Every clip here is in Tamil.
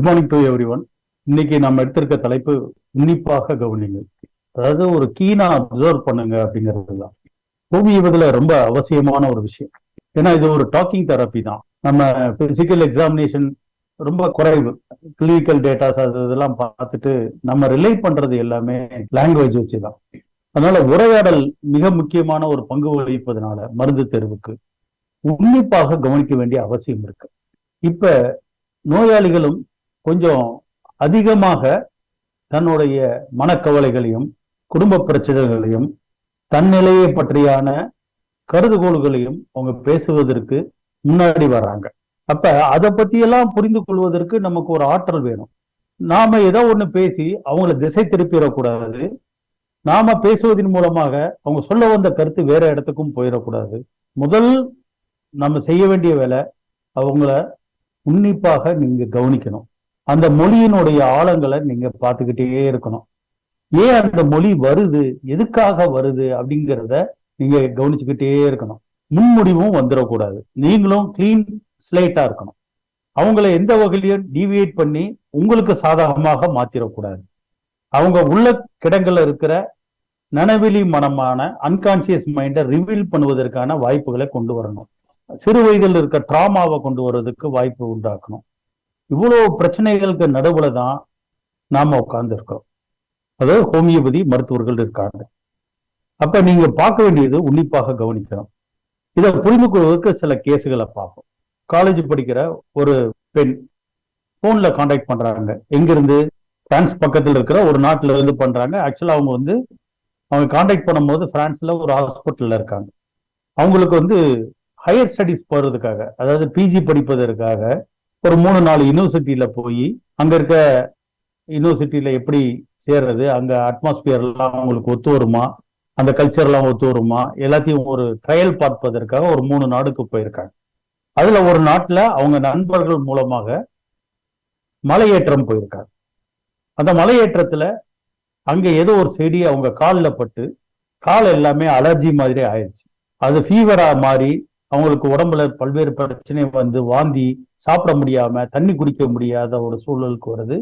Good morning to everyone இன்னைக்கு நம்ம எடுத்திருக்க தலைப்பு உன்னிப்பாக கவனிங்கள் அதாவது ஒரு கீனா அப்சர்வ் பண்ணுங்க அப்படிங்கிறது தான். ஹோமியோபதியில ரொம்ப அவசியமான ஒரு விஷயம். ஏன்னா இது ஒரு டாக்கிங் தெரப்பி தான். நம்ம பிசிக்கல் எக்ஸாமினேஷன் ரொம்ப குறைவு. கிளினிக்கல் டேட்டாஸ் அது இதெல்லாம் பார்த்துட்டு நம்ம ரிலே பண்றது எல்லாமே லாங்குவேஜ் வச்சு தான். அதனால உரையாடல் மிக முக்கியமான ஒரு பங்கு வகிப்பதனால மருந்து தேர்வுக்கு உன்னிப்பாக கவனிக்க வேண்டிய அவசியம் இருக்கு. இப்ப நோயாளிகளும் கொஞ்சம் அதிகமாக தன்னுடைய மனக்கவலைகளையும் குடும்ப பிரச்சனைகளையும் தன்னிலையை பற்றியான கருதுகோள்களையும் அவங்க பேசுவதற்கு முன்னாடி வர்றாங்க அப்ப அதை பத்தியெல்லாம் புரிந்து கொள்வதற்கு நமக்கு ஒரு ஆற்றல் வேணும். நாம ஏதோ ஒண்ணு பேசி அவங்கள திசை திருப்பிடக்கூடாது. நாம பேசுவதன் மூலமாக அவங்க சொல்ல வந்த கருத்து வேற இடத்துக்கும் போயிடக்கூடாது. முதல் நம்ம செய்ய வேண்டிய வேலை அவங்கள உன்னிப்பாக நீங்க கவனிக்கணும். அந்த மொழியினுடைய ஆழங்களை நீங்க பார்த்துக்கிட்டே இருக்கணும். ஏன் அந்த மொழி வருது? எதுக்காக வருது? அப்படிங்கிறத நீங்க கவனிச்சுக்கிட்டே இருக்கணும். முன்முடிவும் வந்துடக்கூடாது. நீங்களும் கிளீன் ஸ்லேட்டா இருக்கணும். அவங்கள எந்த வகையிலையும் டிவியேட் பண்ணி உங்களுக்கு சாதகமாக மாத்திரக்கூடாது. அவங்க உள்ள கிடங்கள்ல இருக்கிற நனவெளி மனமான அன்கான்சியஸ் மைண்டை ரிவீல் பண்ணுவதற்கான வாய்ப்புகளை கொண்டு வரணும். சிறு வயதில் இருக்க ட்ராமாவை கொண்டு வர்றதுக்கு வாய்ப்பு உண்டாக்கணும். இவ்வளவு பிரச்சனைகளுக்கு நடுவுல தான் நாம உட்கார்ந்து இருக்கிறோம் அதாவது ஹோமியோபதி மருத்துவர்கள் இருக்காங்க. அப்ப நீங்க பார்க்க வேண்டியது உன்னிப்பாக கவனிக்கணும். இதை புரிந்து கொள்வதற்கு சில கேஸுகளை பார்ப்போம். காலேஜ் படிக்கிற ஒரு பெண் ஃபோனில் காண்டாக்ட் பண்றாங்க. எங்கிருந்து? பிரான்ஸ் பக்கத்தில் இருக்கிற ஒரு நாட்டில் இருந்து பண்றாங்க. ஆக்சுவலா அவங்க வந்து அவங்க காண்டாக்ட் பண்ணும்போது பிரான்ஸ்ல ஒரு ஹாஸ்பிட்டல்ல இருக்காங்க. அவங்களுக்கு வந்து ஹையர் ஸ்டடிஸ் போறதுக்காக அதாவது பிஜி படிப்பதற்காக ஒரு மூணு நாலு யூனிவர்சிட்டியில போய் அங்க இருக்க யூனிவர்சிட்டியில எப்படி சேர்றது அங்க அட்மாஸ்பியர் எல்லாம் அவங்களுக்கு ஒத்து வருமா அந்த கல்ச்சர் எல்லாம் ஒத்து வருமா எல்லாத்தையும் ஒரு ட்ரையல் பார்ப்பதற்காக ஒரு மூணு நாடுக்கு போயிருக்காங்க. அதுல ஒரு நாட்டுல அவங்க நண்பர்கள் மூலமாக மலையேற்றம் போயிருக்காங்க. அந்த மலையேற்றத்துல அங்க ஏதோ ஒரு செடி அவங்க காலில் பட்டு கால் எல்லாமே அலர்ஜி மாதிரி ஆயிடுச்சு. அது ஃபீவரா மாறி அவங்களுக்கு உடம்புல பல்வேறு பிரச்சனை வந்து வாந்தி சாப்பிட முடியாம தண்ணி குடிக்க முடியாத ஒரு சூழலுக்கு வருது.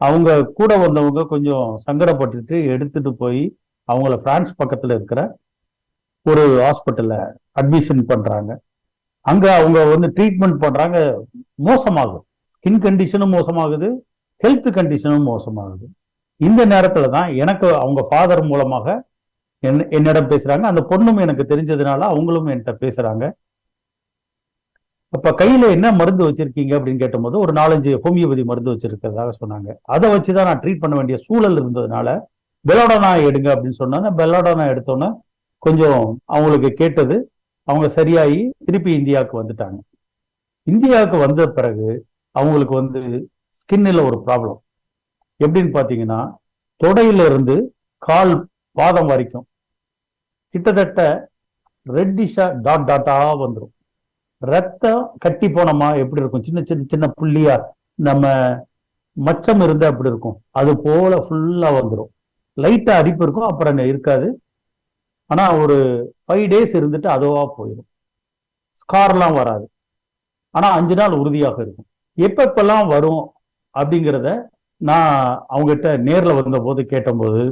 அவங்க கூட வந்தவங்க கொஞ்சம் சங்கடப்பட்டுட்டு எடுத்துட்டு போய் அவங்கள பிரான்ஸ் பக்கத்துல இருக்கிற ஒரு ஹாஸ்பிட்டல்ல அட்மிஷன் பண்றாங்க. அங்க அவங்க வந்து ட்ரீட்மெண்ட் பண்றாங்க. மோசமாகும் ஸ்கின் கண்டிஷனும் மோசமாகுது. ஹெல்த் கண்டிஷனும் மோசமாகுது. இந்த நேரத்துல தான் எனக்கு அவங்க ஃபாதர் மூலமாக என் என்னிடம் பேசுறாங்க. அந்த பொண்ணும் எனக்கு தெரிஞ்சதுனால அவங்களும் என்கிட்ட பேசுறாங்க. அப்ப கையில என்ன மருந்து வச்சிருக்கீங்க அப்படின்னு கேட்டபோது ஒரு நாலஞ்சு ஹோமியோபதி மருந்து வச்சிருக்கிறதாக சொன்னாங்க. அதை வச்சுதான் நான் ட்ரீட் பண்ண வேண்டிய சூழல் இருந்ததுனால பெலோடனா எடுங்க அப்படின்னு சொன்னாங்க பெலோடனா எடுத்தோன்னே கொஞ்சம் அவங்களுக்கு கேட்டது. அவங்க சரியாகி திருப்பி இந்தியாவுக்கு வந்துட்டாங்க. இந்தியாவுக்கு வந்த பிறகு அவங்களுக்கு வந்து ஸ்கின்னில் ஒரு ப்ராப்ளம் எப்படின்னு பார்த்தீங்கன்னா தொடையில இருந்து கால் பாதம் வரைக்கும் கிட்டத்தட்ட ரெட்டிஷா டாட் டாட்டா வந்துடும் ரத்தம் கட்டி போனோமா எப்படி இருக்கும்? சின்ன சின்ன சின்ன புள்ளியா நம்ம மச்சம் இருந்தா அப்படி இருக்கும்? அது போல ஃபுல்லா வந்துடும் லைட்டா அரிப்பு இருக்கும் அப்புறம் இருக்காது. ஆனா ஒரு ஃபைவ் டேஸ் இருந்துட்டு அதுவா போயிடும் ஸ்கார்லாம் வராது. ஆனா அஞ்சு நாள் உறுதியாக இருக்கும். எப்பப்பெல்லாம் வரும் அப்படிங்கிறத நான் அவங்ககிட்ட நேரில் வந்த போது கேட்டபோது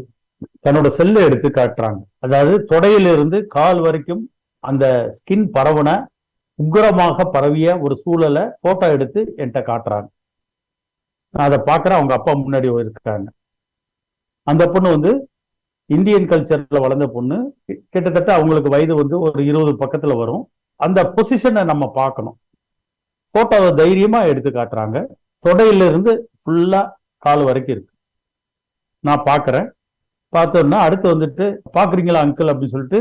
தன்னோட செல்லை எடுத்து காட்டுறாங்க. அதாவது தொடையிலிருந்து கால் வரைக்கும் அந்த ஸ்கின் பரவன உக்கிரமாக பரவிய ஒரு சூழலை போட்டோ எடுத்து என்கிட்ட காட்டுறாங்க. நான் அதை பார்க்குறேன் அவங்க அப்பா முன்னாடி இருக்காங்க. அந்த பொண்ணு வந்து இந்தியன் கல்ச்சர்ல வளர்ந்த பொண்ணு. கிட்டத்தட்ட அவங்களுக்கு வயது வந்து ஒரு இருபது பக்கத்துல வரும். அந்த பொசிஷனை நம்ம பார்க்கணும். போட்டோவை தைரியமா எடுத்து காட்டுறாங்க. தொடையில இருந்து ஃபுல்லா கால் வரைக்கும் இருக்கு. நான் பார்க்குறேன். பார்த்தோம்னா அடுத்து வந்துட்டு பார்க்குறீங்களா அங்கிள் அப்படின்னு சொல்லிட்டு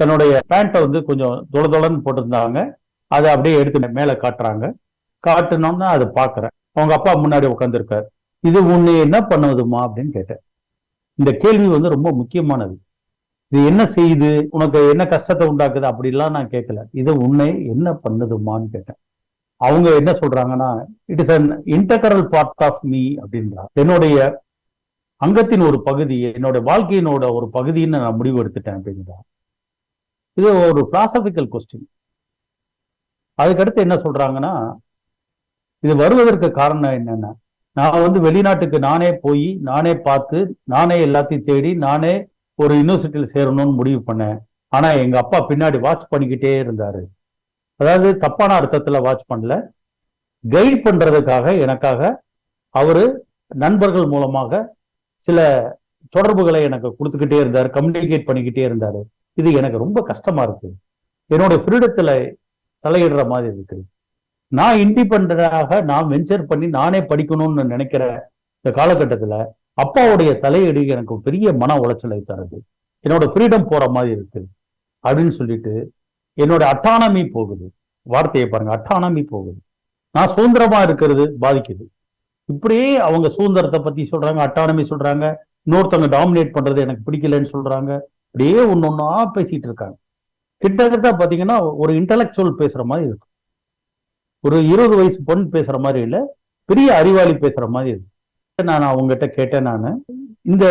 தன்னுடைய பேண்ட்டை வந்து கொஞ்சம் தொட தொலைன்னு போட்டிருந்தாங்க. அதை அப்படியே எடுத்து மேலே காட்டுறாங்க. காட்டுனோம்னா அதை பார்க்குறேன். அவங்க அப்பா முன்னாடி உட்காந்துருக்காரு இது உன்னை என்ன பண்ணுவதுமா அப்படின்னு கேட்டேன். இந்த கேள்வி வந்து ரொம்ப முக்கியமானது. இது என்ன செய்யுது? உனக்கு என்ன கஷ்டத்தை உண்டாக்குது? அப்படிலாம் நான் கேட்கல. இது உன்னை என்ன பண்ணுதுமான்னு கேட்டேன். அவங்க என்ன சொல்றாங்கன்னா it is an integral part of me அப்படின்றா. என்னுடைய அங்கத்தின் ஒரு பகுதி என்னோட வாழ்க்கையினோட ஒரு பகுதின்னு நான் முடிவு எடுத்துட்டேன் அப்படிங்கிறாங்க இது ஒரு பிலாசபிக்கல் கொஸ்டின் அதுக்கடுத்து என்ன சொல்றாங்கன்னா இது வருவதற்கு காரணம் என்னன்னா நான் வந்து வெளிநாட்டுக்கு நானே போய் நானே பார்த்து நானே எல்லாத்தையும் தேடி நானே ஒரு யூனிவர்சிட்டியில் சேரணும்னு முடிவு பண்ணேன். ஆனா எங்க அப்பா பின்னாடி வாட்ச் பண்ணிக்கிட்டே இருந்தாரு. அதாவது தப்பான அர்த்தத்துல வாட்ச் பண்ணல. கைட் பண்றதுக்காக எனக்காக அவரு நண்பர்கள் மூலமாக சில தொடர்புகளை எனக்கு கொடுத்துக்கிட்டே இருந்தார் கம்யூனிகேட் பண்ணிக்கிட்டே இருந்தார். இது எனக்கு ரொம்ப கஷ்டமா இருக்கு. என்னுடைய ஃப்ரீடத்தில் தலையிடுற மாதிரி இருக்கு. நான் இண்டிபெண்டாக நான் வெஞ்சர் பண்ணி நானே படிக்கணும்னு நினைக்கிற இந்த காலகட்டத்தில் அப்பாவுடைய தலையீடு எனக்கு பெரிய மன உளைச்சலை தருது. என்னோட ஃப்ரீடம் போற மாதிரி இருக்கு. அப்படின்னு சொல்லிட்டு என்னோட அட்டானமி போகுது. வார்த்தையை பாருங்க அட்டானமி போகுது. நான் சுதந்திரமா இருக்கிறது பாதிக்குது. இப்படியே அவங்க சுதந்திரத்தை பத்தி சொல்றாங்க அட்டானமி சொல்றாங்க இன்னொருத்தவங்க டாமினேட் பண்றது எனக்கு பிடிக்கலன்னு சொல்றாங்க அப்படியே ஒன்னு ஒன்னா பேசிட்டு இருக்காங்க. கிட்டத்தட்ட பாத்தீங்கன்னா ஒரு இன்டலெக்சுவல் பேசுற மாதிரி இருக்கு. ஒரு இருபது வயசு பொண்ணு பேசுற மாதிரி இல்ல பெரிய அறிவாளி பேசுற மாதிரி இருக்கு. நான் அவங்ககிட்ட கேட்டேன் நான். இந்த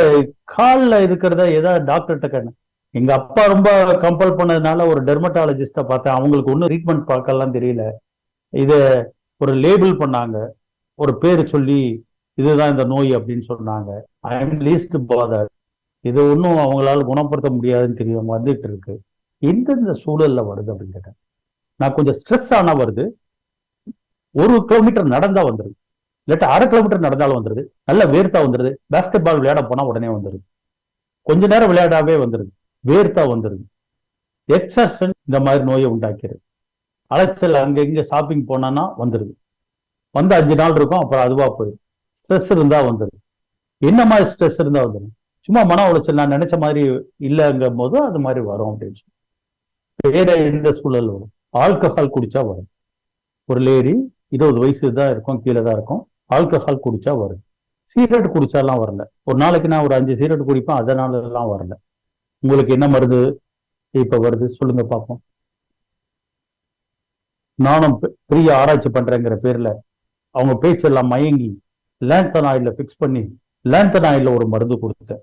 கால்ல இருக்கிறத ஏதாவது டாக்டர்கிட்ட கேட்டேன். எங்க அப்பா ரொம்ப கம்பல் பண்ணதுனால ஒரு டெர்மட்டாலஜிஸ்ட பார்த்தேன். அவங்களுக்கு ஒன்றும் ட்ரீட்மெண்ட் பார்க்கலாம் தெரியல. இத ஒரு லேபிள் பண்ணாங்க. ஒரு பேர் சொல்லி இதுதான் இந்த நோய் அப்படின்னு சொன்னாங்க. ஐ எம் லீஸ்ட் பாதர் இது ஒன்றும் அவங்களால குணப்படுத்த முடியாதுன்னு தெரியும் வந்துட்டு இருக்கு. எந்தெந்த சூழல்ல வருது அப்படின்னு கேட்டேன். நான் கொஞ்சம் ஸ்ட்ரெஸ் ஆனா வருது. ஒரு கிலோமீட்டர் நடந்தா வந்துருது. இல்லாட்டி அரை கிலோமீட்டர் நடந்தாலும் வந்துருது. நல்லா வேர்த்தா வந்துருது. பேஸ்கெட் பால் விளையாட போனா உடனே வந்துருது. கொஞ்ச நேரம் விளையாடாவே வந்துருது. வேர்த்தா வந்துருது. எக்ஸர்ஷன் இந்த மாதிரி நோயை உண்டாக்கிறது அலைச்சல் அங்க இங்க ஷாப்பிங் போனான்னா வந்துருது. வந்து அஞ்சு நாள் இருக்கும் அப்புறம் அதுவா போயிடும். ஸ்ட்ரெஸ் இருந்தா வந்துருது என்ன மாதிரி ஸ்ட்ரெஸ் இருந்தா வந்துடும் சும்மா மன உளைச்சல் நான் நினைச்ச மாதிரி இல்லைங்கும் போது அது மாதிரி வரும் அப்படின்னு சொல்லி. வேற எந்த சூழல் வரும்? ஆல்கஹால் குடிச்சா வரும். ஒரு லேடி இருபது வயசு தான் இருக்கும் கீழே தான் இருக்கும். ஆல்கஹால் குடிச்சா வரும். சீரட் குடிச்சாலாம் வரல. ஒரு நாளைக்கு நான் ஒரு அஞ்சு சீரட் குடிப்பேன் அதனால எல்லாம் வரல. உங்களுக்கு என்ன மருந்து இப்ப வருது? சொல்லுங்க பார்ப்போம். நானும் பெ- பெரிய ஆராய்ச்சி பண்றேங்கிற பேர்ல அவங்க பேச்செல்லாம் மயங்கி லேந்தனாய்டில் ஃபிக்ஸ் பண்ணி லேந்தனாய்டில் ஒரு மருந்து கொடுத்தேன்.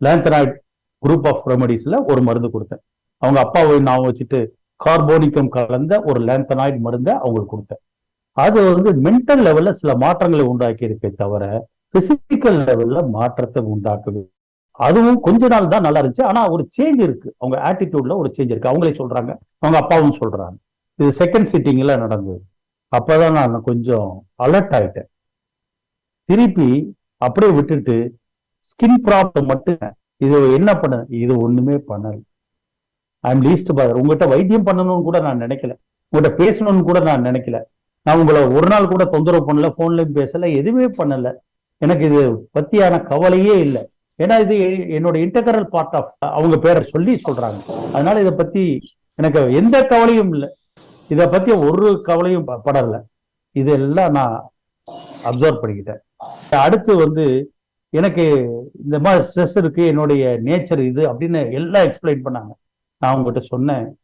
லேந்தனாய்ட் குரூப் ஆஃப் ரெமடிஸில் ஒரு மருந்து கொடுத்தேன். அவங்க அப்பாவை நான் வச்சுட்டு கார்போனிக்கம் கலந்த ஒரு லேந்தனாய்டு மருந்தை அவங்களுக்கு கொடுத்தேன். அது வந்து மென்டல் லெவல்ல சில மாற்றங்களை உண்டாக்கி இருக்கே தவிர பிசிக்கல் லெவல்ல மாற்றத்தை உண்டாக்குது அதுவும் கொஞ்ச நாள் தான் நல்லா இருந்துச்சு. ஆனா ஒரு சேஞ்ச் இருக்கு. அவங்க ஆட்டிடியூட்ல ஒரு சேஞ்ச் இருக்கு. அவங்களே சொல்றாங்க. அவங்க அப்பாவும் சொல்றாங்க. இது செகண்ட் சிட்டிங்ல நடந்தது. அப்பதான் நான் கொஞ்சம் அலர்ட் ஆயிட்டேன். திருப்பி அப்படியே விட்டுட்டு ஸ்கின் ப்ராப்ளம் மட்டும் இது என்ன பண்ண இது ஒண்ணுமே பண்ணல. ஐம் லீஸ்ட் பாதர் உங்ககிட்ட வைத்தியம் பண்ணணும்னு கூட நான் நினைக்கல. உங்ககிட்ட பேசணும்னு கூட நான் நினைக்கல. நான் உங்களை ஒரு நாள் கூட தொந்தரவு பண்ணல போன்லயும் பேசல எதுவுமே பண்ணல. எனக்கு இது பத்தியான கவலையே இல்லை. ஏன்னா இது என்னோட இன்டகரல் பார்ட் ஆஃப் அவங்க பேரை சொல்லி சொல்றாங்க. அதனால இதை பத்தி எனக்கு எந்த கவலையும் இல்லை. இதை பத்தி ஒரு கவலையும் ப- படல. இதெல்லாம் நான் அப்சர்வ் பண்ணிக்கிட்டேன். அடுத்து வந்து எனக்கு இந்த மாதிரி ஸ்ட்ரெஸ் இருக்கு என்னுடைய நேச்சர் இது அப்படின்னு எல்லாம் எக்ஸ்பிளைன் பண்ணாங்க. நான் உங்ககிட்ட சொன்னேன்.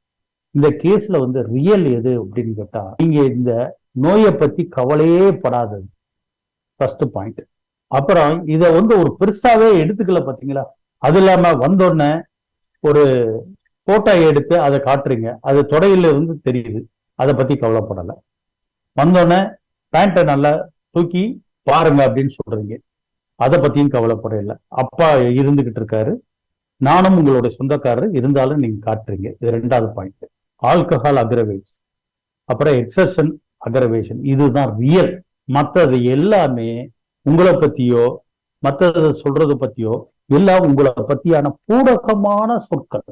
இந்த கேஸ்ல வந்து ரியல் எது அப்படின்னு கேட்டா நீங்க இந்த நோயை பத்தி கவலையே படாதது. ஃபர்ஸ்ட் பாயிண்ட் அப்புறம் இத வந்து ஒரு பெருசாவே எடுத்துக்கல பாத்தீங்களா? அது இல்லாம வந்தோடனே ஒரு போட்டோ எடுத்து அதை காட்டுறீங்க. அது தொடையில இருந்து தெரியுது. அதை பத்தி கவலைப்படல. வந்தோடனே பேண்ட்டை நல்லா தூக்கி பாருங்க அப்படின்னு சொல்றீங்க. அதை பத்தியும் கவலைப்படல. அப்பா இருந்துகிட்டு இருக்காரு. நானும் உங்களுடைய சொந்தக்காரர் இருந்தாலும் நீங்க காட்டுறீங்க. இது ரெண்டாவது பாயிண்ட் ஆல்கஹால் அக்ரவேட்ஸ் அப்புறம் எக்ஸர்ஷன் அக்ரவேஷன் இதுதான் ரியல் மற்றது எல்லாமே உங்களை பத்தியோ மற்றது சொல்றது பத்தியோ எல்லாம் உங்களை பத்தியான பூடகமான சொற்கள்.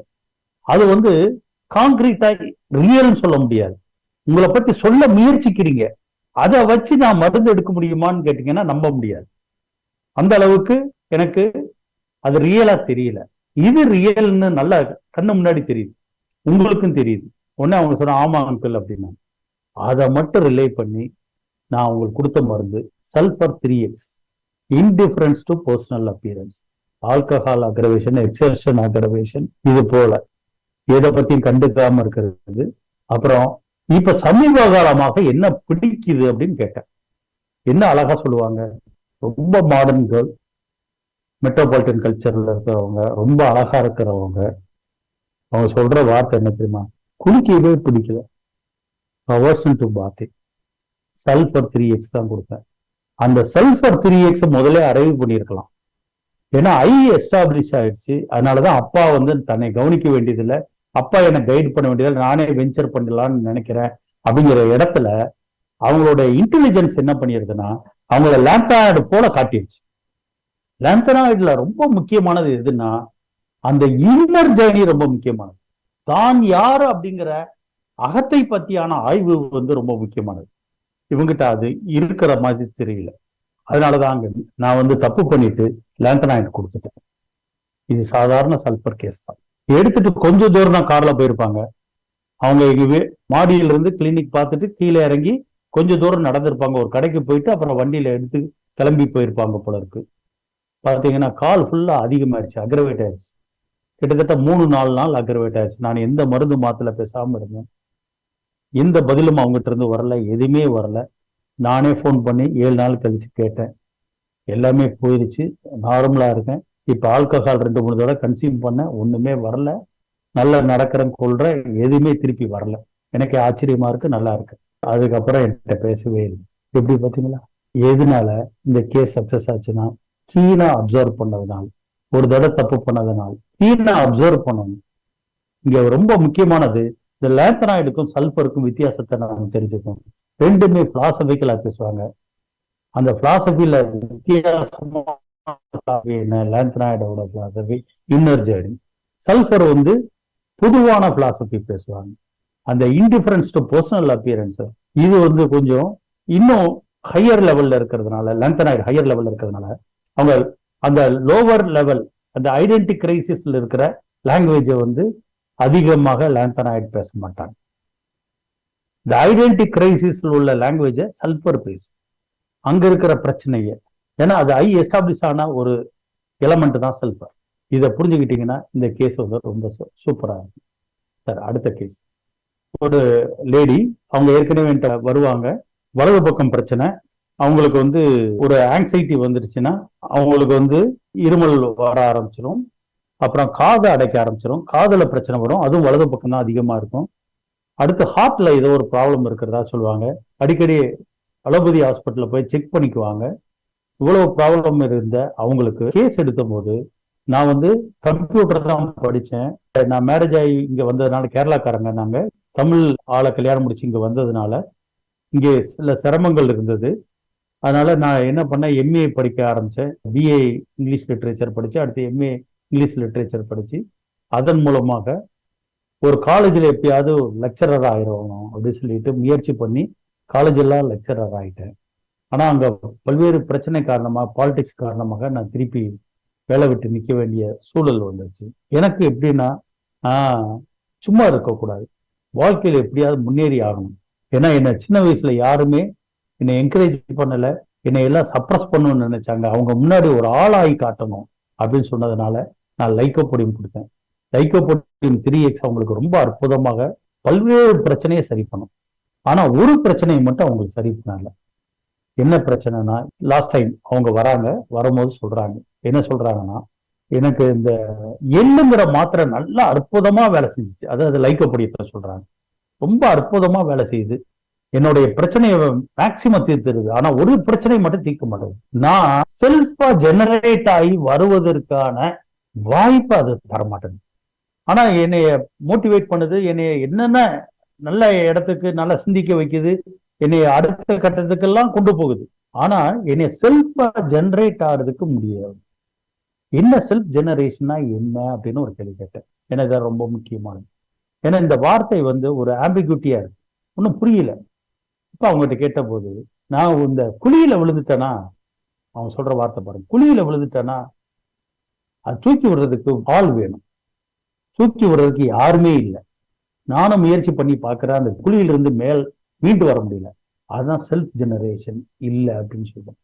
அது வந்து காங்கிரீட்டா ரியல்னு சொல்ல முடியாது. உங்களை பத்தி சொல்ல முயற்சிக்கிறீங்க. அதை வச்சு நான் மருந்து எடுக்க முடியுமான்னு கேட்டீங்கன்னா நம்ப முடியாது. அந்த அளவுக்கு எனக்கு அது ரியலா தெரியல. இது ரியல்னு நல்லா கண்ணு முன்னாடி தெரியுது. உங்களுக்கும் தெரியுது. உடனே அவங்க சொன்ன ஆமா அங்கிள் அப்படின்னா அதை மட்டும் ரிலே பண்ணி நான் உங்களுக்கு கொடுத்த மருந்து sulphur three X indifference to personal appearance alcohol aggravation exertion aggravation இது போல. எதை பத்தியும் கண்டுக்காம இருக்கிறது. அப்புறம் இப்ப சமீப காலமாக என்ன பிடிக்குது அப்படின்னு கேட்டேன். என்ன அழகா சொல்லுவாங்க? ரொம்ப மாடர்ன் கேர்ள் மெட்ரோபாலிட்டன் கல்ச்சர்ல இருக்கிறவங்க ரொம்ப அழகா இருக்கிறவங்க அவங்க சொல்ற வார்த்தை என்ன தெரியுமா? குளிக்கவே பிடிக்கல. Aversion to bath sulphur three X தான் கொடுப்பேன் அந்த சல்ஃபர் த்ரீ எக்ஸ் முதல்ல அரைவ் பண்ணியிருக்கலாம். ஏன்னா ஐ எஸ்டாப்ளிஷ் ஆயிடுச்சு. அதனாலதான் அப்பா வந்து தன்னை கவனிக்க வேண்டியதில்லை. அப்பா என்னை கைட் பண்ண வேண்டியதால் நானே வெஞ்சர் பண்ணலாம்னு நினைக்கிறேன். அப்படிங்கிற இடத்துல அவங்களோட இன்டெலிஜென்ஸ் என்ன பண்ணிருதுன்னா அவங்கள லேண்டாய்டு போல காட்டிடுச்சு. லேண்டனாய்டுல ரொம்ப முக்கியமானது எதுன்னா அந்த இன்னர் ஜேர்னி ரொம்ப முக்கியமானது. தான் யார் அப்படிங்கிற அகத்தை பத்தியான ஆய்வு வந்து ரொம்ப முக்கியமானது. இவங்கிட்ட அது இருக்கிற மாதிரி தெரியல. அதனாலதான் அங்க நான் வந்து தப்பு பண்ணிட்டு லேண்டனாய்டு கொடுத்துட்டேன். இது சாதாரண சல்பர் கேஸ் தான். எடுத்துட்டு கொஞ்சம் தூரம் தான் கார்ல போயிருப்பாங்க. அவங்க இங்க மாடியில இருந்து கிளினிக் பார்த்துட்டு கீழே இறங்கி கொஞ்சம் தூரம் நடந்திருப்பாங்க. ஒரு கடைக்கு போயிட்டு அப்புறம் வண்டியில எடுத்து கிளம்பி போயிருப்பாங்க போல இருக்கு. பார்த்தீங்கன்னா கால் ஃபுல்லா அதிகமாயிருச்சு அக்ரவேட் ஆயிடுச்சு கிட்டத்தட்ட மூணு நாலு நாள் அக்ரவேட் ஆயிடுச்சு நான் எந்த மருந்து மாத்துல பேசாம இருந்தேன். எந்த பதிலும் அவங்ககிட்ட இருந்து வரல எதுவுமே வரல. நானே ஃபோன் பண்ணி ஏழு நாள் கழிச்சு கேட்டேன். எல்லாமே போயிடுச்சு நார்மலா இருக்கேன். இப்ப ஆல்கஹால் ரெண்டு மூணு தடவை கன்சியூம் பண்ண ஒண்ணுமே வரல. நல்லா நடக்கிறேன் கொள்றேன் எதுவுமே திருப்பி வரல. எனக்கு ஆச்சரியமா இருக்கு நல்லா இருக்கு. அதுக்கப்புறம் என்கிட்ட பேசவே இல்லை. எப்படி பாத்தீங்களா எதனால இந்த கேஸ் சக்சஸ் ஆச்சுன்னா கீழே அப்சர்வ் பண்ணதுனால ஒரு தடவை தப்பு பண்ணதுனால கீழே அப்சர்வ் பண்ணணும். இங்க ரொம்ப முக்கியமானது இந்த லேத்தனாய்டுக்கும் சல்பருக்கும் வித்தியாசத்தை நம்ம தெரிஞ்சுக்கணும். ரெண்டுமே பிலாசபிக்கலா பேசுவாங்க. அந்த பிலாசபியில வித்தியாசமா என்ன லேந்தனாய்டோட பிலாசபி இன்னர் ஜேர்னி சல்பர் வந்து பொதுவான பிலாசபி பேசுவாங்க. அந்த இன்டிஃபரன்ஸ் டு பர்சனல் அப்பியரன்ஸ் இது வந்து கொஞ்சம் இன்னும் ஹையர் லெவல்ல இருக்கிறதுனால லேந்தனாய்டு ஹையர் லெவல்ல இருக்கிறதுனால அவங்க அந்த லோவர் லெவல் அந்த ஐடென்டி கிரைசிஸ்ல இருக்கிற லாங்குவேஜை வந்து அதிகமாக லேந்தனாய்டு பேச மாட்டாங்க. இந்த ஐடென்டி கிரைசிஸ்ல உள்ள லாங்குவேஜை சல்பர் பேசும். அங்க இருக்கிற பிரச்சனைய ஏன்னா அது ஐ எஸ்டாப்ளிஷ் ஆன ஒரு எலமெண்ட் தான் செல்ஃப் இதை புரிஞ்சுக்கிட்டீங்கன்னா இந்த கேஸ் வந்து ரொம்ப சூப்பராக இருக்கும். சார் அடுத்த கேஸ் ஒரு லேடி அவங்க ஏற்கனவே வருவாங்க. வலது பக்கம் பிரச்சனை. அவங்களுக்கு வந்து ஒரு ஆங்ஸைட்டி வந்துருச்சுன்னா அவங்களுக்கு வந்து இருமல் வர ஆரம்பிச்சிடும் அப்புறம் காதை அடைக்க ஆரம்பிச்சிடும் காதில் பிரச்சனை வரும். அதுவும் வலது பக்கம் தான் அதிகமாக இருக்கும். அடுத்து ஹார்ட்ல ஏதோ ஒரு ப்ராப்ளம் இருக்கிறதா சொல்லுவாங்க. அடிக்கடி அலோபதி ஹாஸ்பிட்டலில் போய் செக் பண்ணிக்குவாங்க. இவ்வளவு ப்ராப்ளம் இருந்த அவங்களுக்கு கேஸ் எடுத்த போது நான் வந்து கம்ப்யூட்டர் தான் படித்தேன் நான் மேரேஜ் ஆகி இங்கே வந்ததுனால கேரளாக்காரங்க நாங்கள் தமிழ் ஆளை கல்யாணம் முடிச்சு இங்கே வந்ததுனால இங்கே சில சிரமங்கள் இருந்தது. அதனால நான் என்ன பண்ணேன் எம்ஏ படிக்க ஆரம்பித்தேன் பிஏ இங்கிலீஷ் லிட்ரேச்சர் படித்து அடுத்து எம்ஏ இங்கிலீஷ் லிட்ரேச்சர் படித்து அதன் மூலமாக ஒரு காலேஜில் எப்படியாவது லெக்சரர் ஆயிரணும் அப்படின்னு சொல்லிட்டு முயற்சி பண்ணி காலேஜ் எல்லாம் லெக்சரர் ஆகிட்டேன் ஆனா அங்க பல்வேறு பிரச்சனை காரணமாக பாலிடிக்ஸ் காரணமாக நான் திருப்பி வேலை விட்டு நிற்க வேண்டிய சூழல் வந்துச்சு எனக்கு எப்படின்னா ஆஹ் சும்மா இருக்கக்கூடாது வாழ்க்கையில் எப்படியாவது முன்னேறி ஆகணும். ஏன்னா என்னை சின்ன வயசுல யாருமே என்னை என்கரேஜ் பண்ணல. என்னை எல்லாம் சப்ரஸ் பண்ணணும்னு நினைச்சாங்க. அவங்க முன்னாடி ஒரு ஆளாகி காட்டணும் அப்படின்னு சொன்னதுனால நான் லைக்கோபொடியம் கொடுத்தேன். லைக்கோபொடியம் த்ரீ எக்ஸ் அவங்களுக்கு ரொம்ப அற்புதமாக பல்வேறு பிரச்சனையை சரி பண்ணும் ஆனா ஒரு பிரச்சனையை மட்டும் அவங்களுக்கு சரி பண்ணல. என்ன பிரச்சனைனா லாஸ்ட் டைம் அவங்க வராங்க வரும்போது சொல்றாங்க. என்ன சொல்றாங்கன்னா எனக்கு இந்த எள்ளுங்கிற மாத்திரை நல்லா அற்புதமா வேலை செஞ்சுச்சு. அதாவது லைக்கப்படியத்தை சொல்றாங்க. ரொம்ப அற்புதமா வேலை செய்யுது. என்னுடைய பிரச்சனையை மேக்சிமம் தீர்த்துருது. ஆனா ஒரு பிரச்சனை மட்டும் தீர்க்க மாட்டேங்குது. நான் செல்ஃபா ஜெனரேட் ஆகி வருவதற்கான வாய்ப்பு அது தரமாட்டேங்குது. ஆனா என்னைய மோட்டிவேட் பண்ணுது என்னைய என்னென்ன நல்ல இடத்துக்கு நல்லா சிந்திக்க வைக்குது என்னைய அடுத்த கட்டத்துக்கெல்லாம் கொண்டு போகுது. ஆனா என்னை செல்ஃபா ஜெனரேட் ஆகிறதுக்கு முடியாது. என்ன செல்ஃப் ஜெனரேஷனா என்ன அப்படின்னு ஒரு கேள்வி கேட்டேன். எனக்கு ரொம்ப முக்கியமானது. ஏன்னா இந்த வார்த்தை வந்து ஒரு ஆம்பிகூட்டியா இருக்கு. ஒன்றும் புரியல. இப்ப அவங்ககிட்ட கேட்ட போது நான் இந்த குழியில விழுந்துட்டேனா? அவன் சொல்ற வார்த்தை பாருங்க. குழியில விழுந்துட்டேனா? அது தூக்கி விடுறதுக்கு ஆள் வேணும். தூக்கி விடுறதுக்கு யாருமே இல்லை. நானும் முயற்சி பண்ணி பார்க்கிறேன். அந்த குழியிலிருந்து மேல் மீண்டு வர முடியல. அதுதான் செல்ஃப் ஜெனரேஷன் இல்லை அப்படின்னு சொல்லுவோம்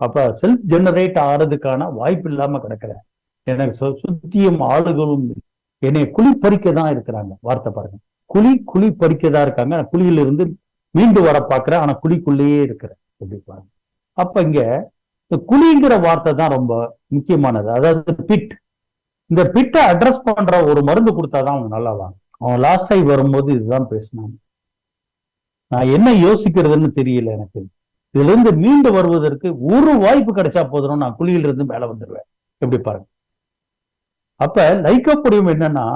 அப்ப செல்ஃப் ஜெனரேட் ஆகிறதுக்கான வாய்ப்பு இல்லாம கிடக்கிற எனக்கு சுத்தியும் ஆளுகளும் என்னை குழி பறிக்க தான் இருக்கிறாங்க. வார்த்தை பாருங்க. குழி குழி பறிக்க தான் இருக்காங்க குழியிலிருந்து மீண்டு வர பாக்குறேன் ஆனா குழிக்குள்ளேயே இருக்கிறேன் எப்படி பாருங்க. அப்ப இங்க இந்த குழிங்கிற வார்த்தை தான் ரொம்ப முக்கியமானது. அதாவது பிட் இந்த பிட்டை அட்ரஸ் பண்ற ஒரு மருந்து கொடுத்தாதான் அவங்க நல்லா வாங்க அவன் லாஸ்ட் டைம் வரும்போது இதுதான் பேசினாங்க. நான் என்ன யோசிக்கிறதுன்னு தெரியல எனக்கு. இதுல இருந்து மீண்டு வருவதற்கு ஒரு வாய்ப்பு கிடைச்சா போதும் நான் குழியில இருந்து மேல வந்துடுவேன் எப்படி பாருங்க. அப்ப லைக்கப்படியும் என்னன்னா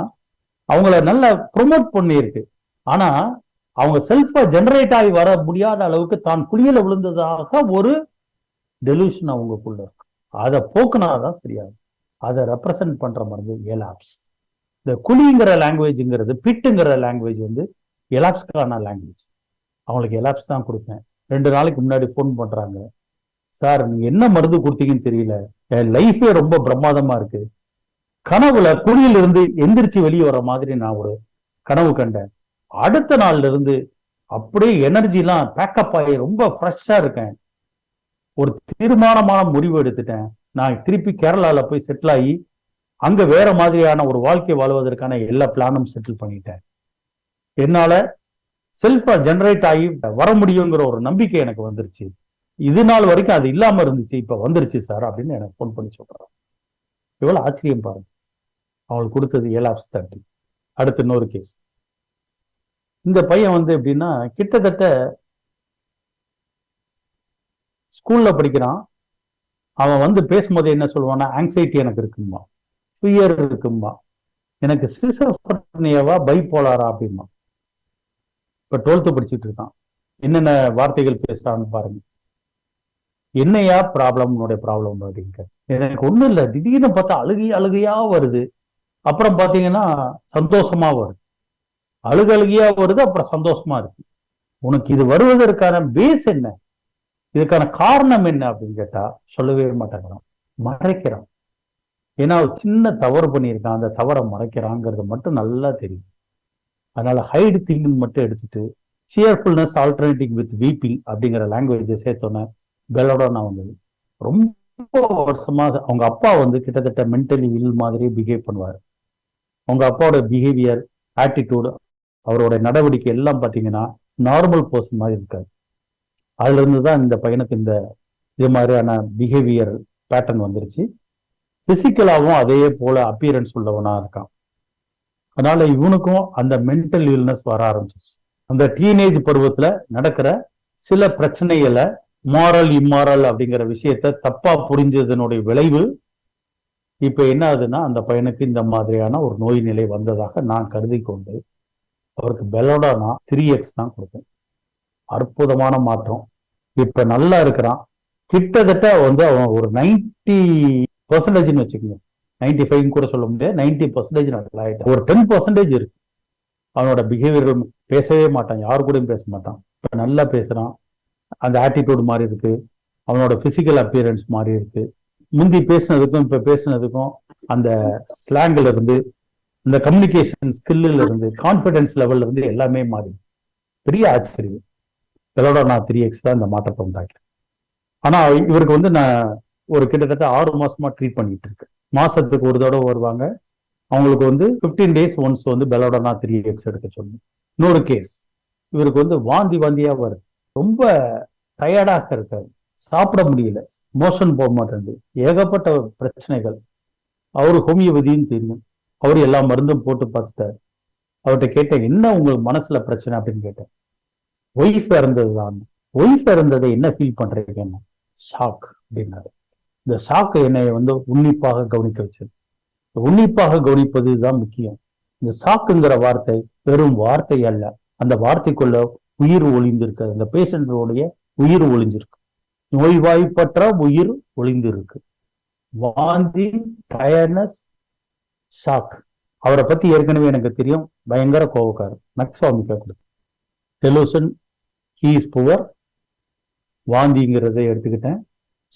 அவங்கள நல்லா ப்ரொமோட் பண்ணியிருக்கு. ஆனா அவங்க செல்ஃபா ஜெனரேட் ஆகி வர முடியாத அளவுக்கு தான் குழியில விழுந்ததாக ஒரு டெலூஷன் அவங்களுக்குள்ள இருக்கு. அதை போக்குனாதான் சரியாகும். அதை ரெப்ரசன்ட் பண்ற மாதிரி எலாப்ஸ் இந்த குழிங்கிற லாங்குவேஜ்ங்கிறது பிட்டுங்கிற லாங்குவேஜ் வந்து எலாப்ஸ்க்கான லாங்குவேஜ் அவங்களுக்கு எலாப்ஸ் தான் கொடுப்பேன் ரெண்டு நாளைக்கு முன்னாடி ஃபோன் பண்ணுறாங்க சார் நீங்கள் என்ன மருந்து கொடுத்தீங்கன்னு தெரியல. என் லைஃபே ரொம்ப பிரமாதமா இருக்கு. கனவுல குழியிலிருந்து எந்திரிச்சு வெளியே வர மாதிரி நான் ஒரு கனவு கண்டேன். அடுத்த நாள்ல இருந்து அப்படியே எனர்ஜி எல்லாம் பேக்கப் ஆகி ரொம்ப ஃப்ரெஷ்ஷாக இருக்கேன். ஒரு தீர்மானமான முடிவு எடுத்துட்டேன். நான் திருப்பி கேரளால போய் செட்டில் ஆகி அங்க வேற மாதிரியான ஒரு வாழ்க்கை வாழ்வதற்கான எல்லா பிளானும் செட்டில் பண்ணிட்டேன். என்னால செல்ஃபா ஜெனரேட் ஆகி வர முடியுங்கிற ஒரு நம்பிக்கை எனக்கு வந்துருச்சு. இது நாள் வரைக்கும் அது இல்லாம இருந்துச்சு. இப்ப வந்துருச்சு சார் அப்படின்னு எனக்கு ஃபோன் பண்ணி சொல்றான் எவ்வளவு ஆச்சரியம் பாருங்க. அவங்களுக்கு கொடுத்தது ஏழு தேர்ட்டி அடுத்து இன்னொரு கேஸ் இந்த பையன் வந்து எப்படின்னா கிட்டத்தட்ட ஸ்கூல்ல படிக்கிறான். அவன் வந்து பேசும்போது என்ன சொல்லுவான்னா ஆங்ஸைட்டி எனக்கு இருக்குமா ஃபியர் இருக்குமா எனக்கு சிசோஃபர்னியாவா பைபோலாரா அப்படிமா இப்ப டுவெல்த்து படிச்சுட்டு இருக்கான். என்னென்ன வார்த்தைகள் பேசுறான்னு பாருங்க. என்னையா ப்ராப்ளம் உன்னுடைய ப்ராப்ளம் அப்படிங்க எனக்கு ஒண்ணும் இல்லை. திடீர்னு பார்த்தா அழுகை அழுகையா வருது. அப்புறம் பாத்தீங்கன்னா சந்தோஷமா வருது. அழுக அழுகையா வருது அப்புறம் சந்தோஷமா இருக்கு. உனக்கு இது வருவதற்கான பேஸ் என்ன? இதுக்கான காரணம் என்ன அப்படின்னு கேட்டா சொல்லவே மாட்டேங்கிறான். மறைக்கிறான். ஏன்னா ஒரு சின்ன தவறு பண்ணியிருக்கான். அந்த தவறை மறைக்கிறாங்கிறது மட்டும் நல்லா தெரியும். அதனால ஹைடு திங்கிங் மட்டும் எடுத்துட்டு சியர்ஃபுல்னஸ் ஆல்டர்னேட்டிங் வித் வீப்பிங் அப்படிங்கிற லாங்குவேஜை சேர்த்தோன்னே பெலோட நான் வந்தது. ரொம்ப வருஷமா அவங்க அப்பா வந்து கிட்டத்தட்ட மென்டலி இல் மாதிரி பிஹேவ் பண்ணுவார். அவங்க அப்பாவோட பிஹேவியர் ஆட்டிடியூடு அவரோட நடவடிக்கை எல்லாம் பார்த்தீங்கன்னா நார்மல் பர்சன் மாதிரி இருக்காது. அதுல இருந்து தான் இந்த பையனுக்கு இந்த இது மாதிரியான பிஹேவியர் பேட்டர்ன் வந்துருச்சு. பிசிக்கலாகவும் அதே போல அப்பியரன்ஸ் உள்ளவனா இருக்கான். அதனால இவனுக்கும் அந்த மென்டல் இல்னஸ் வர ஆரம்பிச்சிருச்சு. அந்த டீனேஜ் பருவத்துல நடக்கிற சில பிரச்சனைகளை மாரல் இம்மாரல் அப்படிங்கிற விஷயத்த தப்பா புரிஞ்சதனுடைய விளைவு இப்ப என்ன ஆகுதுன்னா அந்த பையனுக்கு இந்த மாதிரியான ஒரு நோய் நிலை வந்ததாக நான் கருதி கொண்டு அவருக்கு பெலோடானா த்ரீ எக்ஸ் தான் கொடுத்தேன். அற்புதமான மாற்றம். இப்ப நல்லா இருக்கிறான். கிட்டத்தட்ட வந்து அவன் ஒரு நைன்டி பர்சன்டேஜ்னு வச்சுக்கோங்க. நைன்டி ஃபைவ் கூட சொல்ல முடியாது. நைன்டி பர்சன்டேஜ் நல்லா ஆயிட்டான் ஒரு டென் பர்சன்டேஜ் இருக்கு. அவனோட பிஹேவியர் பேசவே மாட்டான். யாரு கூடயும் பேச மாட்டான். இப்போ நல்லா பேசுறான். அந்த ஆட்டிடியூட் மாறி இருக்கு. அவனோட ஃபிசிக்கல் அப்பியரன்ஸ் மாறி இருக்கு. முந்தி பேசினதுக்கும் இப்போ பேசினதுக்கும் அந்த ஸ்லாங்ல இருந்து இந்த கம்யூனிகேஷன் ஸ்கில்ல இருந்து கான்ஃபிடன்ஸ் லெவல்ல இருந்து எல்லாமே மாறி. பெரிய ஆச்சரியம். இதோட நான் த்ரீ எக்ஸ் தான் இந்த மாற்றத்தை உண்டாக்கிறேன் ஆனா இவருக்கு வந்து நான் ஒரு கிட்டத்தட்ட ஆறு மாசமா ட்ரீட் பண்ணிட்டு இருக்கேன். மாசத்துக்கு ஒரு தடவை வருவாங்க. அவங்களுக்கு வந்து பிப்டீன் டேஸ் ஒன்ஸ் வந்து பெலோடனா த்ரீ எக்ஸ் எடுக்க சொல்லணும். இன்னொரு கேஸ் இவருக்கு வந்து வாந்தி வாந்தியா வருது ரொம்ப டயர்டாக இருக்காரு. சாப்பிட முடியல. மோஷன் போக மாட்டேங்குது. ஏகப்பட்ட பிரச்சனைகள். அவரு ஹோமியோபதியும் தெரியும். அவர் எல்லா மருந்தும் போட்டு பார்த்துட்டாரு. அவர்கிட்ட கேட்டேன் என்ன உங்களுக்கு மனசுல பிரச்சனை? அப்படின்னு கேட்டேன். ஒய்ஃப் இறந்தது தான் ஒய்ஃப் இறந்ததை என்ன ஃபீல் பண்றீங்கன்னா? ஷாக் அப்படின்னாரு. இந்த சாக்கு என்னை வந்து உன்னிப்பாக கவனிக்க வச்சது. உன்னிப்பாக கவனிப்பது தான் முக்கியம். இந்த ஷாக்குங்கிற வார்த்தை வெறும் வார்த்தை அல்ல. அந்த வார்த்தைக்குள்ள உயிர் ஒளிந்திருக்கு. அந்த பேஷண்டோடைய உயிர் ஒளிஞ்சிருக்கு. நோய்வாய்ப்பற்ற உயிர் ஒளிந்திருக்கு. வாந்தி டயர்னஸ் ஷாக் அவரை பத்தி ஏற்கனவே எனக்கு தெரியும். பயங்கர கோபக்காரர் நக்ஸ்வாமிக்கா கொடுத்து டெலூஷன் ஹீஸ் புவர் வாந்திங்கிறத எடுத்துக்கிட்டேன்.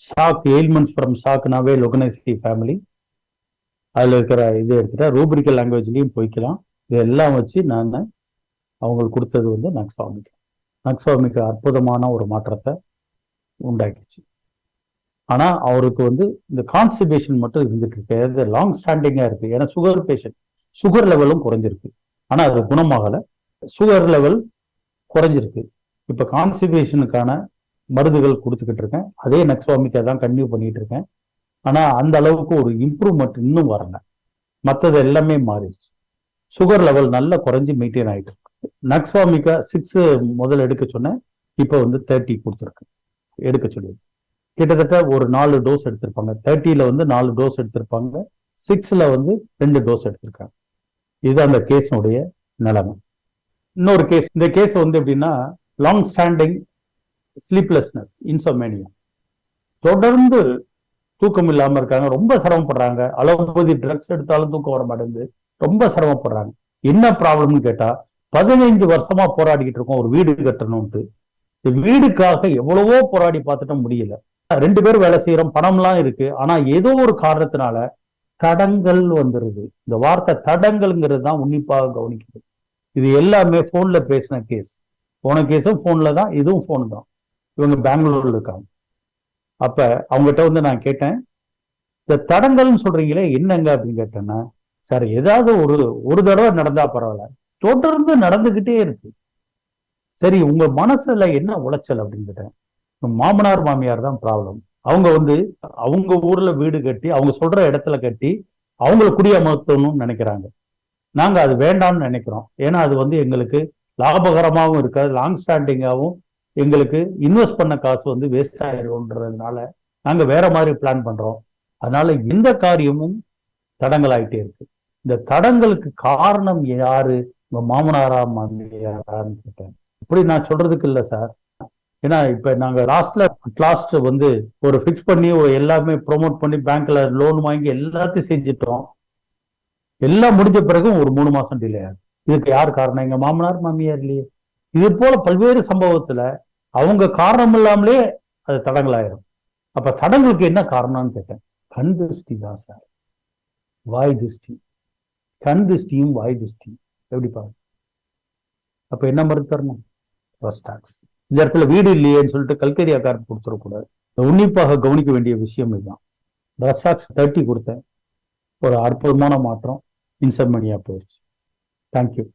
ஷாக் எயில்மெண்ட்ஸ் ஃப்ரம் ஷாக்னாவே லொகனைசி ஃபேமிலி அதில் இருக்கிற இது எடுத்துகிட்டா ரூபிரிக்கல் லாங்குவேஜ்லேயும் போய்க்கலாம். இதெல்லாம் வச்சு நான் அவங்களுக்கு கொடுத்தது வந்து நக்ஸ்வாமிக்கு நக்ஸ்வாமிக்கு அற்புதமான ஒரு மாற்றத்தை உண்டாக்கிச்சு. ஆனா அவருக்கு வந்து இந்த கான்ஸ்டிபேஷன் மட்டும் இருந்துட்டு இருக்கு. அது லாங் ஸ்டாண்டிங்கா இருக்கு. ஏன்னா சுகர் பேஷண்ட் சுகர் லெவலும் குறைஞ்சிருக்கு. ஆனா அது குணமாகலை. சுகர் லெவல் குறைஞ்சிருக்கு. இப்ப கான்ஸ்டிபேஷனுக்கான மருந்துகள் கொடுத்துக்கிட்டு இருக்கேன். அதே நக்ஸ்வாமிக்கு தான் கன்டினியூ பண்ணிட்டு இருக்கேன். ஆனா அந்த அளவுக்கு ஒரு இம்ப்ரூவ்மெண்ட் இன்னும் வரல. மற்றது எல்லாமே மாறிடுச்சு. சுகர் லெவல் நல்லா குறைஞ்சி மெயின்டைன் ஆயிட்டு இருக்கு. நக்ஸ்வாமிக்கா சிக்ஸ் முதல்ல எடுக்க சொன்னேன். இப்போ வந்து தேர்ட்டி கொடுத்துருக்கு எடுக்க சொல்லி கிட்டத்தட்ட ஒரு நாலு டோஸ் எடுத்திருப்பாங்க. தேர்ட்டியில வந்து நாலு டோஸ் எடுத்திருப்பாங்க. சிக்ஸ்ல வந்து ரெண்டு டோஸ் எடுத்திருக்காங்க. இது அந்த கேஸினுடைய நிலைமை. இன்னொரு கேஸ் இந்த கேஸ் வந்து எப்படின்னா லாங் ஸ்டாண்டிங் ஸ்லீப்லெஸ்னஸ் இன்சோமேனியா தொடர்ந்து தூக்கம் இல்லாம இருக்காங்க ரொம்ப சிரமப்படுறாங்க. அளவுபதி ட்ரக்ஸ் எடுத்தாலும் தூக்கம் வர மாட்டேங்குது. ரொம்ப சிரமப்படுறாங்க. என்ன ப்ராப்ளம்னு கேட்டா பதினைஞ்சு வருஷமா போராடிக்கிட்டு இருக்கோம் ஒரு வீடு கட்டணும்ட்டு இந்த வீடுக்காக எவ்வளவோ போராடி பார்த்துட்டோம் முடியல. ரெண்டு பேரும் வேலை செய்யறோம் பணம்லாம் இருக்கு. ஆனா ஏதோ ஒரு காரணத்தினால தடங்கள் வந்துருது. இந்த வார்த்தை தடங்கள்ங்கிறது தான் உன்னிப்பாக கவனிக்குது. இது எல்லாமே போன்ல பேசின கேஸ் போன கேஸும் போன்ல தான் இதுவும் போன் தான். இவங்க பெங்களூர்ல இருக்காங்க. அப்ப அவங்ககிட்ட வந்து நான் கேட்டேன் இந்த தடங்கள்னு சொல்றீங்களே என்னங்க? அப்படின்னு கேட்டேன்னா சார் ஏதாவது ஒரு ஒரு தடவை நடந்தா பரவாயில்ல. தொடர்ந்து நடந்துகிட்டே இருக்கு. சரி உங்க மனசுல என்ன உளைச்சல்? அப்படின்னு கேட்டேன். மாமனார் மாமியார் தான் ப்ராப்ளம். அவங்க வந்து அவங்க ஊர்ல வீடு கட்டி அவங்க சொல்ற இடத்துல கட்டி அவங்கள குடியமர்த்தணும்னு நினைக்கிறாங்க. நாங்க அது வேண்டாம்னு நினைக்கிறோம். ஏன்னா அது வந்து எங்களுக்கு லாபகரமாகவும் இருக்காது லாங் ஸ்டாண்டிங்காகவும் எங்களுக்கு இன்வெஸ்ட் பண்ண காசு வந்து வேஸ்ட் ஆயிடும்ன்றதுனால நாங்க வேற மாதிரி பிளான் பண்றோம். அதனால எந்த காரியமும் தடங்கள் இருக்கு. இந்த தடங்களுக்கு காரணம் யாரு? உங்க மாமனாரா மாமியாரான்னு கேட்டேன். இப்படி நான் சொல்றதுக்கு இல்லை சார். ஏன்னா இப்ப நாங்க லாஸ்ட்ல லாஸ்ட் வந்து ஒரு ஃபிக்ஸ் பண்ணி ஒரு எல்லாமே ப்ரொமோட் பண்ணி பேங்க்ல லோன் வாங்கி எல்லாத்தையும் செஞ்சிட்டோம். எல்லாம் முடிஞ்ச பிறகு ஒரு மூணு மாசம் டிலே ஆகுது. இதுக்கு யார் காரணம்? எங்க மாமனார் மாமியார் இல்லையே. இது போல பல்வேறு சம்பவத்துல அவங்க காரணம் இல்லாமலே அது தடங்களாயிரும் அப்ப தடங்களுக்கு என்ன காரணம்னு கேட்டேன். கண் திருஷ்டி தான் சார். வாய் திருஷ்டி. கண் திருஷ்டியும் வாய் திருஷ்டியும் எப்படி பாருங்க அப்ப என்ன மருந்து தரணும்? டாக்ஸ் இந்த இடத்துல வீடு இல்லையேன்னு சொல்லிட்டு கல்கரியா கார்டு கொடுத்துடக்கூடாது உன்னிப்பாக கவனிக்க வேண்டிய விஷயம் இதுதான். டாக்ஸ் தேர்ட்டி கொடுத்தேன். ஒரு அற்புதமான மாற்றம். இன்சர்மனியா போயிடுச்சு. தேங்க்யூ